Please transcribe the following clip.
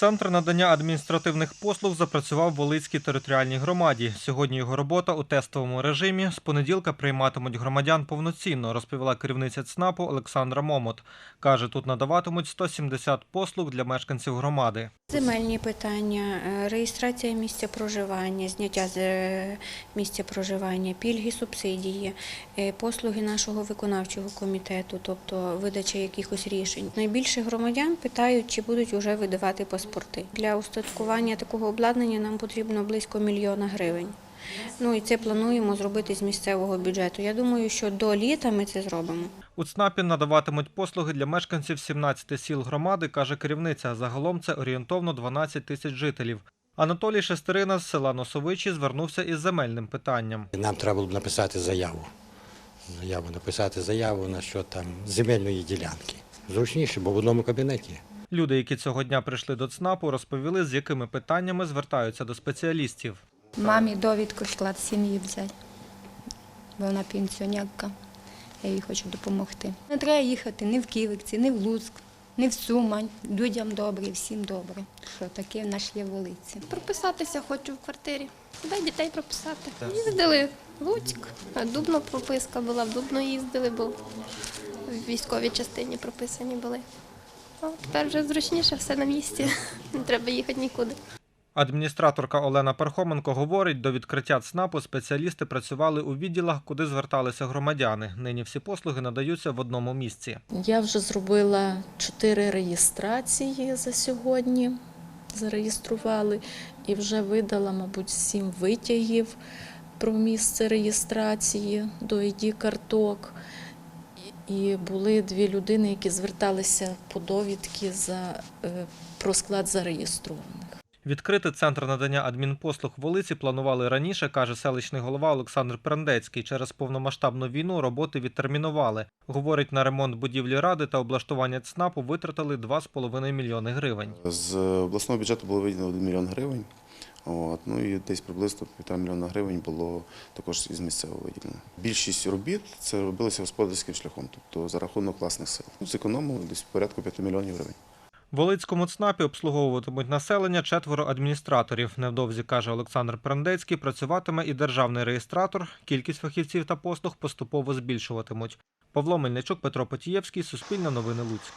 Центр надання адміністративних послуг запрацював в Волицькій територіальній громаді. Сьогодні його робота у тестовому режимі. З понеділка прийматимуть громадян повноцінно, розповіла керівниця ЦНАПу Олександра Момот. Каже, тут надаватимуть 170 послуг для мешканців громади. Земельні питання, е, реєстрація місця проживання, зняття з е, місця проживання, пільги, субсидії, е, послуги нашого виконавчого комітету, тобто видача якихось рішень. Найбільше громадян питають, чи будуть вже видавати паспорти. Для устаткування такого обладнання нам потрібно близько мільйона гривень. Ну і це плануємо зробити з місцевого бюджету. Я думаю, що до літа ми це зробимо. У ЦНАПі надаватимуть послуги для мешканців 17 сіл громади, каже керівниця. Загалом це орієнтовно 12 тисяч жителів. Анатолій Шестерина з села Носовичі звернувся із земельним питанням. Нам треба було б написати заяву. Заяву написати заяву на що там земельної ділянки. Зручніше, бо в одному кабінеті. Люди, які цього дня прийшли до ЦНАПу, розповіли, з якими питаннями звертаються до спеціалістів. Мамі довідку склад сім'ї взяти, бо вона пенсіонерка. Я їй хочу допомогти. Не треба їхати ні в Київці, ні в Луцьк, ні в Сумань. Людям добре, всім добре. Що таке в нас є вулиці. Прописатися хочу в квартирі. Дай дітей прописати. Їздили в Луцьк, Дубно прописка була, в Дубно їздили, бо в військовій частині прописані були. Тепер вже зручніше, все на місці. Не треба їхати нікуди. Адміністраторка Олена Пархоменко говорить, до відкриття ЦНАПу спеціалісти працювали у відділах, куди зверталися громадяни. Нині всі послуги надаються в одному місці. Я вже зробила чотири реєстрації за сьогодні. Зареєстрували і вже видала, мабуть, сім витягів про місце реєстрації до id карток. І були дві людини, які зверталися по довідки за, е, про склад зареєстрованих. Відкрити центр надання адмінпослуг в Волиці планували раніше, каже селищний голова Олександр Перендецький. Через повномасштабну війну роботи відтермінували. Говорить, на ремонт будівлі ради та облаштування ЦНАПу витратили 2,5 мільйони гривень. З обласного бюджету було виділено 1 мільйон гривень. От, ну і десь приблизно півтора мільйона гривень було також із місцевого виділено. Більшість робіт це робилося господарським шляхом, тобто за рахунок власних сил. Зекономили десь порядку 5 мільйонів гривень. Волицькому ЦНАПі обслуговуватимуть населення четверо адміністраторів. Невдовзі, каже Олександр Прандецький, працюватиме і державний реєстратор. Кількість фахівців та послуг поступово збільшуватимуть. Павло Мельничук, Петро Потієвський, Суспільне новини Луцьк.